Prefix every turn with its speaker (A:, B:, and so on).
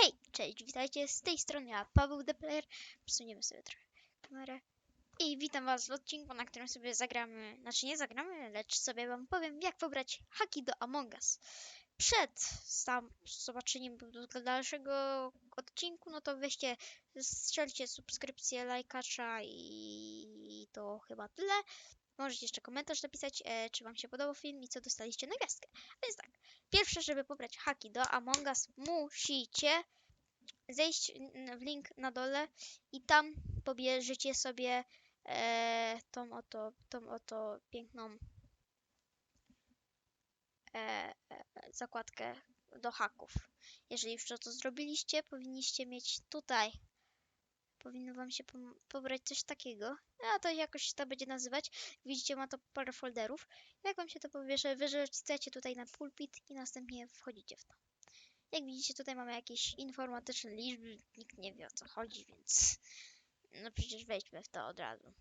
A: Hej, cześć, witajcie z tej strony ja, Paweł Depler. Przesuniemy sobie trochę kamerę. I witam was w odcinku, na którym sobie zagramy, znaczy nie zagramy, lecz sobie wam powiem, jak pobrać haki do Among Us. Przed sam zobaczeniem dalszego odcinku, no to weźcie, strzelcie subskrypcję, lajkacza i to chyba tyle. Możecie jeszcze komentarz napisać, e, czy wam się podobał film i co dostaliście na gwiazdkę. A więc tak, pierwsze, żeby pobrać haki do Among Us, musicie zejść w link na dole i tam pobierzecie sobie e, tą oto, tą oto piękną e, e, zakładkę do haków. Jeżeli już to zrobiliście, powinniście mieć tutaj. Powinno wam się pobrać coś takiego. A to jakoś to będzie nazywać. Widzicie, ma to parę folderów. Jak wam się to pobierze, wyrzucacie tutaj na pulpit i następnie wchodzicie w to. Jak widzicie, tutaj mamy jakieś informatyczne liczby. Nikt nie wie o co chodzi, więc no przecież wejdźmy w to od razu.